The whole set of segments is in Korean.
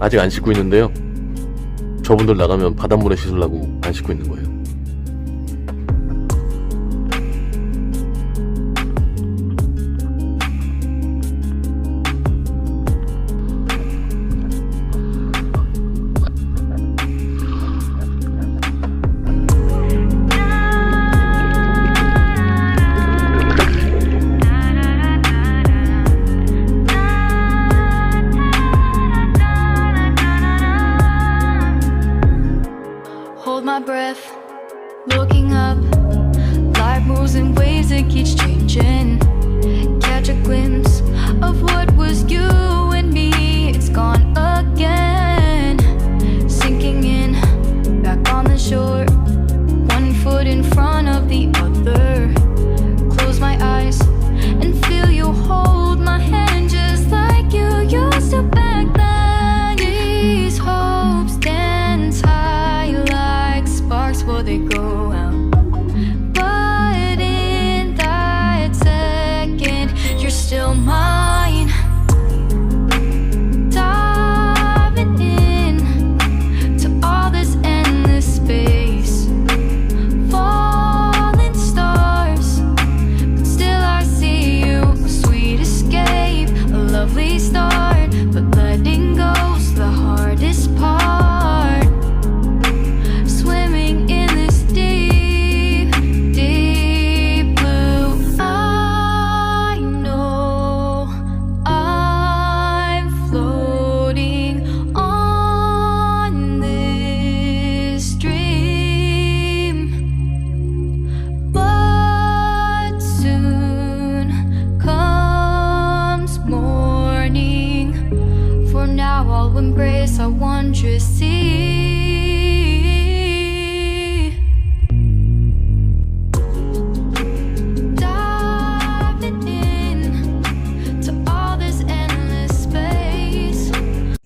아직 안 씻고 있는데요. 저분들 나가면 바닷물에 씻으려고 안 씻고 있는 거예요.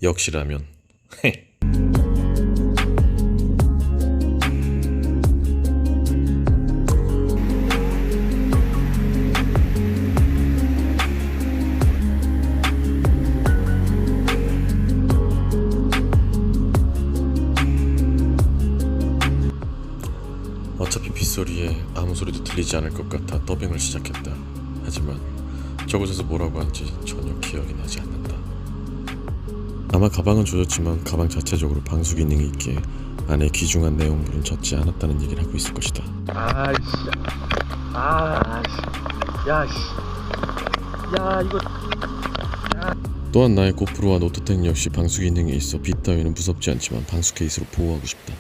역시 라면. 어차피 빗소리에 아무 소리도 들리지 않을 것 같아 더빙을 시작했다. 하지만 저곳에서 뭐라고 한지 전혀 기억이 나지 않는다. 아마 가방은 조졌지만 가방 자체적으로 방수 기능이 있기에 안에 귀중한 내용물은 적지 않았다는 얘기를 하고 있을 것이다. 아이씨. 아이씨. 야, 씨. 야, 이거. 또한 나의 고프로와 노트텍 역시 방수 기능이 있어 빛 따위는 무섭지 않지만 방수 케이스로 보호하고 싶다.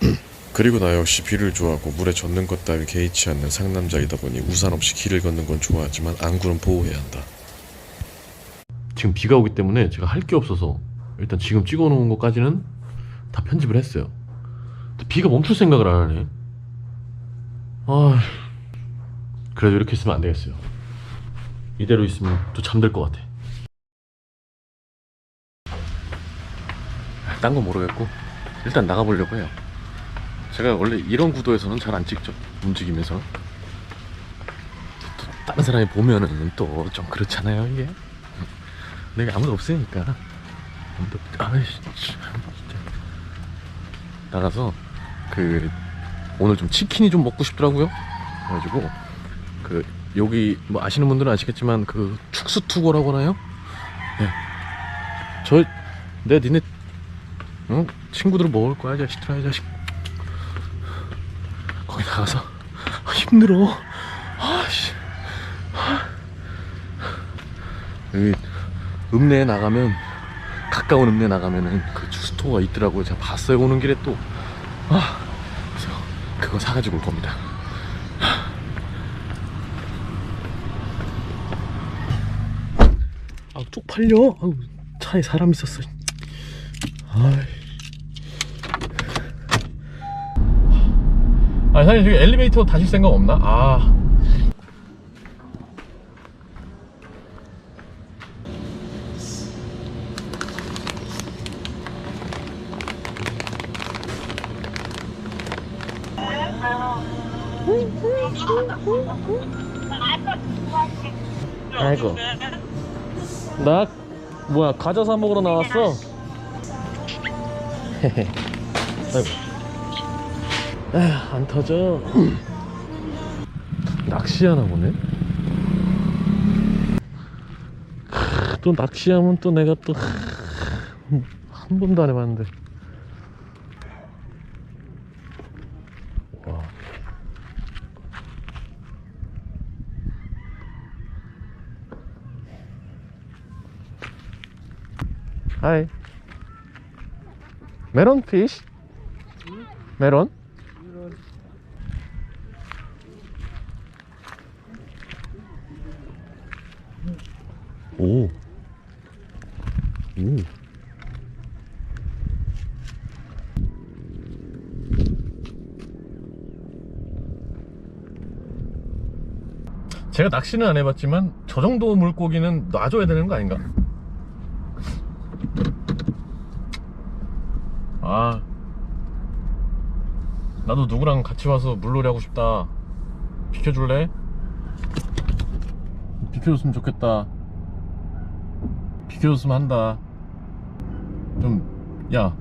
그리고 나 역시 비를 좋아하고 물에 젖는 것 따위 개의치 않는 상남자이다 보니 우산 없이 길을 걷는 건 좋아하지만 안구는 보호해야 한다. 지금 비가 오기 때문에 제가 할 게 없어서 일단 지금 찍어놓은 것까지는 다 편집을 했어요. 비가 멈출 생각을 안 하네. 아, 그래도 이렇게 있으면 안 되겠어요. 이대로 있으면 또 잠들 것 같아. 딴 건 모르겠고 일단 나가보려고 해요. 제가 원래 이런 구도에서는 잘 안 찍죠. 움직이면서. 또 다른 사람이 보면은 또 좀 그렇잖아요 이게. 내가 아무도 없으니까. 아무도 없- 아이씨 참, 진짜. 나가서 그 오늘 좀 치킨이 좀 먹고 싶더라고요. 그래가지고 그 여기 뭐 아시는 분들은 아시겠지만 그 축수 투고라고 하나요? 네. 저 내가 니네 응? 친구들 먹을 거야 자식들아 이 자식 거기 나가서 아, 힘들어 아씨 여기 읍내에 나가면 가까운 읍내 나가면은 그 주스토어가 있더라고요. 제가 봤어요. 오는 길에 또. 아, 그래서 그거 사가지고 올 겁니다. 아 쪽팔려? 아우, 차에 사람 있었어. 아이. 아 사장님 저기 엘리베이터 타실 생각 없나? 아 아이고 나 뭐야 과자 사 먹으러 나왔어 아이고. 안 터져. 낚시하나 보네. 크, 또 낚시하면 또 내가 또 한 번도 안 해봤는데. 와. 하이. 메론 피쉬? 메론? 오. 오. 제가 낚시는 안 해봤지만 저 정도 물고기는 놔줘야 되는 거 아닌가? 아 나도 누구랑 같이 와서 물놀이 하고 싶다. 비켜줄래? 비켜줬으면 좋겠다. 비켜줬으면 한다. 좀야.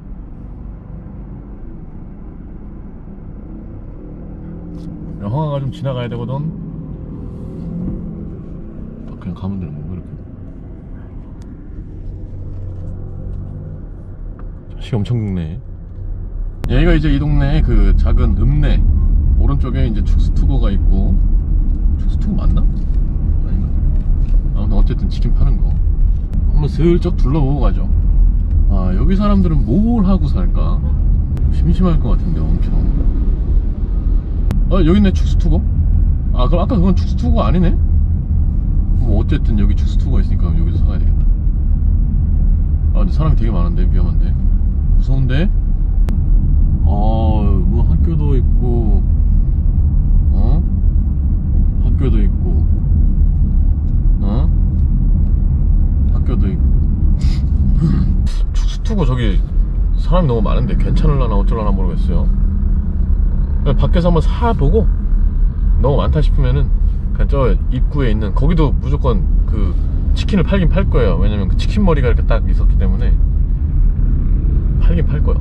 형아가 좀 지나가야 되거든. 아, 그냥 가면 되는 건가 자식 엄청 굵네 여기가 이제 이 동네에 그 작은 읍내 오른쪽에 이제 축스투고가 있고 축스투고 맞나? 아닌가? 아무튼 어쨌든 치킨 파는 거 한번 슬쩍 둘러보고 가죠 아 여기 사람들은 뭘 하고 살까? 심심할 것 같은데 엄청 아 여기 있네 축스투고 아 그럼 아까 그건 축스투고 아니네? 뭐 어쨌든 여기 축스투고가 있으니까 여기서 사가야 되겠다 아 근데 사람이 되게 많은데 위험한데 무서운데? 아, 뭐 학교도 있고, 어? 학교도 있고, 어? 학교도 있고. 축스투고 저기 사람이 너무 많은데 괜찮을라나 어쩔라나 모르겠어요. 밖에서 한번 사보고 너무 많다 싶으면은 그냥 저 입구에 있는 거기도 무조건 그 치킨을 팔긴 팔 거예요. 왜냐면 그 치킨 머리가 이렇게 딱 있었기 때문에 팔긴 팔 거야.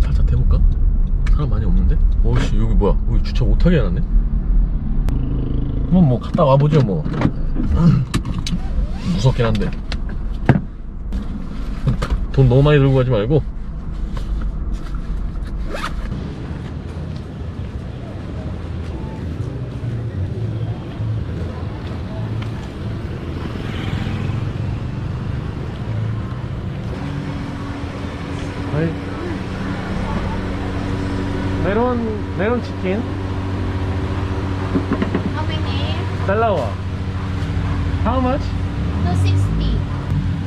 살짝 대볼까? 사람 많이 없는데? 어씨 여기 뭐야 여기 주차 못하게 해놨네? 한번 뭐 갔다 와보죠 뭐 무섭긴 한데 돈 너무 많이 들고 가지 말고 아이 메론 메론 치킨 How many? 달라워 How much? 260.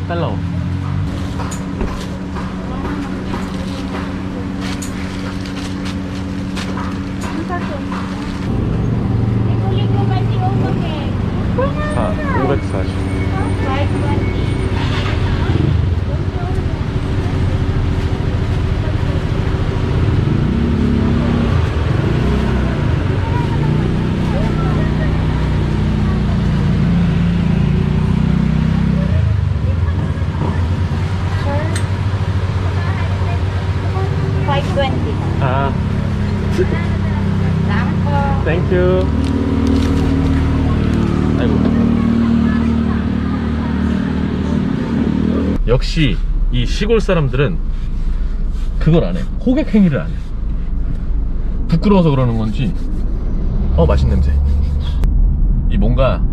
달라워 Ikuling 역시 이 시골 사람들은 그걸 안 해. 호객 행위를 안 해. 부끄러워서 그러는 건지 어 맛있는 냄새. 이 뭔가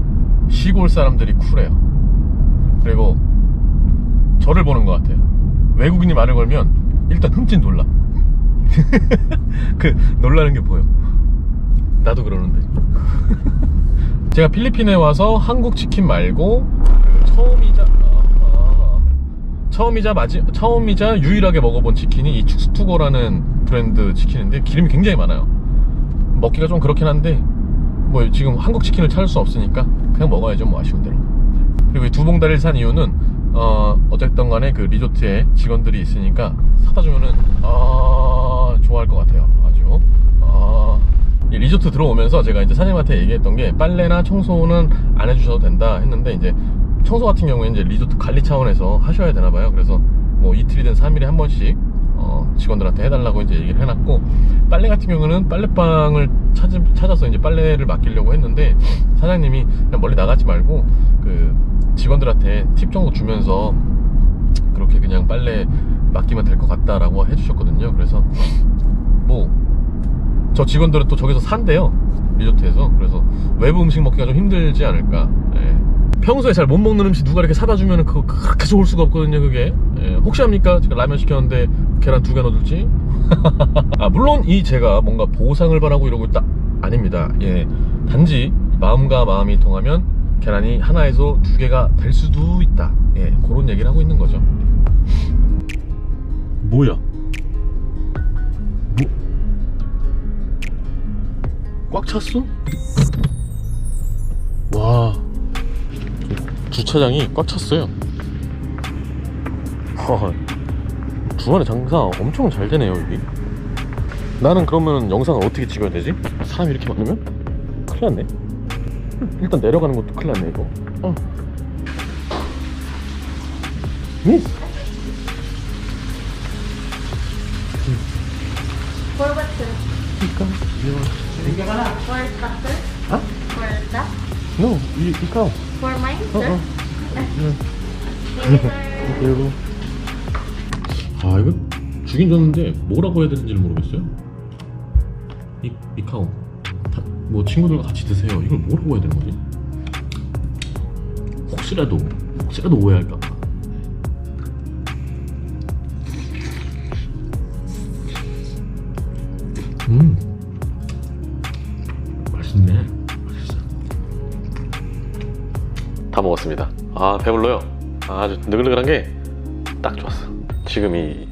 시골 사람들이 쿨해요. 그리고 저를 보는 것 같아요. 외국인이 말을 걸면 일단 흠칫 놀라. 그 놀라는 게 보여. 나도 그러는데. 제가 필리핀에 와서 한국 치킨 말고 그 처음이자 아, 처음이자 마지 처음이자 유일하게 먹어본 치킨이 이 축스투고라는 브랜드 치킨인데 기름이 굉장히 많아요. 먹기가 좀 그렇긴 한데 뭐 지금 한국 치킨을 찾을 수 없으니까 그냥 먹어야죠 뭐 아쉬운 대로. 그리고 이 두 봉다리를 산 이유는 어 어쨌든 간에 그 리조트에 직원들이 있으니까 사다 주면은 아 좋아할 것 같아요 아주 아이 리조트 들어오면서 제가 이제 사장님한테 얘기했던 게 빨래나 청소는 안 해주셔도 된다 했는데 이제 청소 같은 경우에 이제 리조트 관리 차원에서 하셔야 되나 봐요 그래서 뭐 이틀이든 3일에 한 번씩 어, 직원들한테 해달라고 이제 얘기를 해놨고 빨래 같은 경우는 빨래방을 찾, 찾아서 이제 빨래를 맡기려고 했는데 사장님이 그냥 멀리 나가지 말고 그 직원들한테 팁 정도 주면서 그렇게 그냥 빨래 맡기면 될 것 같다라고 해주셨거든요. 그래서 뭐 저 직원들은 또 저기서 산대요 리조트에서 그래서 외부 음식 먹기가 좀 힘들지 않을까 예. 평소에 잘 못 먹는 음식 누가 이렇게 사다 주면 그거 그렇게 좋을 수가 없거든요 그게. 예. 혹시 합니까? 제가 라면 시켰는데 계란 두 개 넣어줄지? 아 물론 이 제가 뭔가 보상을 바라고 이러고 있다. 아닙니다. 예. 단지 마음과 마음이 통하면 계란이 하나에서 두 개가 될 수도 있다. 예 그런 얘기를 하고 있는 거죠. 뭐야? 뭐? 꽉 찼어? 와 주차장이 꽉 찼어요 허, 주말에 장사 엄청 잘 되네요 여기 나는 그러면 영상을 어떻게 찍어야 되지? 사람이 이렇게 많으면? 큰일 났네 일단 내려가는 것도 큰일 났네 이거 어. 미스 For duck, sir? Huh? For duck? No, 이, 이까 For mine, 어, sir? 어. Thank you, sir. 아 이거 주긴 줬는데 뭐라고 해야 되는지를 모르겠어요. 이 이카오 다, 뭐 친구들과 같이 드세요. 이걸 뭐라고 해야 되는 거지? 혹시라도 혹시라도 오해할까 먹었습니다. 아 배불러요. 아주 느글느글한 게 딱 좋았어. 지금 이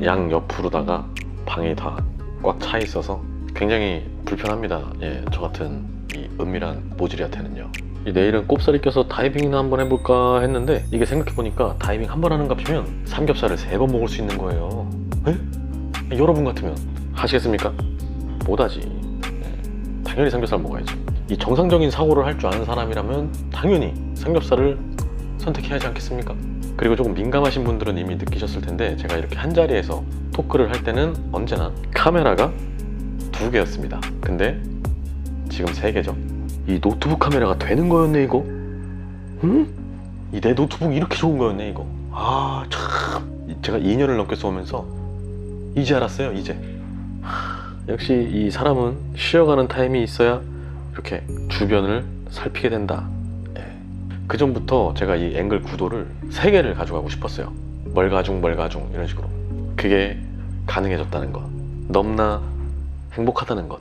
양 옆으로다가 방이 다 꽉 차 있어서 굉장히 불편합니다. 예, 저 같은 이 은밀한 모질이한테는요. 이 내일은 꼽살이 껴서 다이빙이나 한번 해볼까 했는데 이게 생각해보니까 다이빙 한 번 하는 값이면 삼겹살을 세 번 먹을 수 있는 거예요. 에? 여러분 같으면 하시겠습니까? 못하지. 예, 당연히 삼겹살 먹어야지. 이 정상적인 사고를 할 줄 아는 사람이라면 당연히 삼겹살을 선택해야 하지 않겠습니까? 그리고 조금 민감하신 분들은 이미 느끼셨을 텐데 제가 이렇게 한 자리에서 토크를 할 때는 언제나 카메라가 두 개였습니다. 근데 지금 세 개죠. 이 노트북 카메라가 되는 거였네 이거. 응? 이 내 노트북 이렇게 좋은 거였네 이거. 아 참. 제가 2년을 넘게 써오면서 이제 알았어요 이제. 하, 역시 이 사람은 쉬어가는 타임이 있어야 이렇게 주변을 살피게 된다. 예. 그 전부터 제가 이 앵글 구도를 세 개를 가져가고 싶었어요. 멀가중 멀가중 이런 식으로. 그게 가능해졌다는 것. 넘나 행복하다는 것.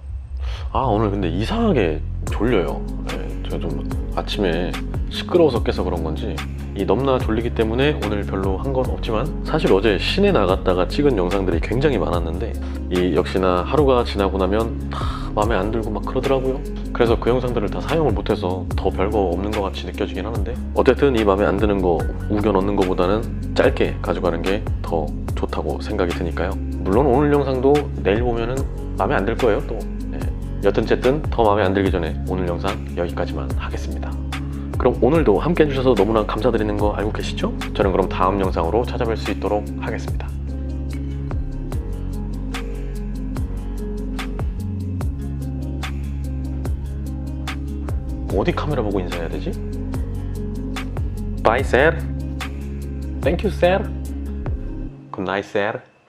아 오늘 근데 이상하게 졸려요. 예, 제가 좀 아침에 시끄러워서 깨서 그런 건지 이 넘나 졸리기 때문에 오늘 별로 한 건 없지만 사실 어제 시내 나갔다가 찍은 영상들이 굉장히 많았는데 이 역시나 하루가 지나고 나면 다 마음에 안 들고 막 그러더라고요. 그래서 그 영상들을 다 사용을 못해서 더 별거 없는 것 같이 느껴지긴 하는데 어쨌든 이 마음에 안 드는 거 우겨 넣는 거보다는 짧게 가져가는 게 더 좋다고 생각이 드니까요. 물론 오늘 영상도 내일 보면은 마음에 안 들 거예요 또. 예. 여튼 쨌든 더 마음에 안 들기 전에 오늘 영상 여기까지만 하겠습니다. 그럼 오늘도 함께 해주셔서 너무나 감사드리는 거 알고 계시죠? 저는 그럼 다음 영상으로 찾아뵐 수 있도록 하겠습니다. 어디 카메라 보고 인사해야 되지? Bye, sir. Thank you, sir. Good night, sir.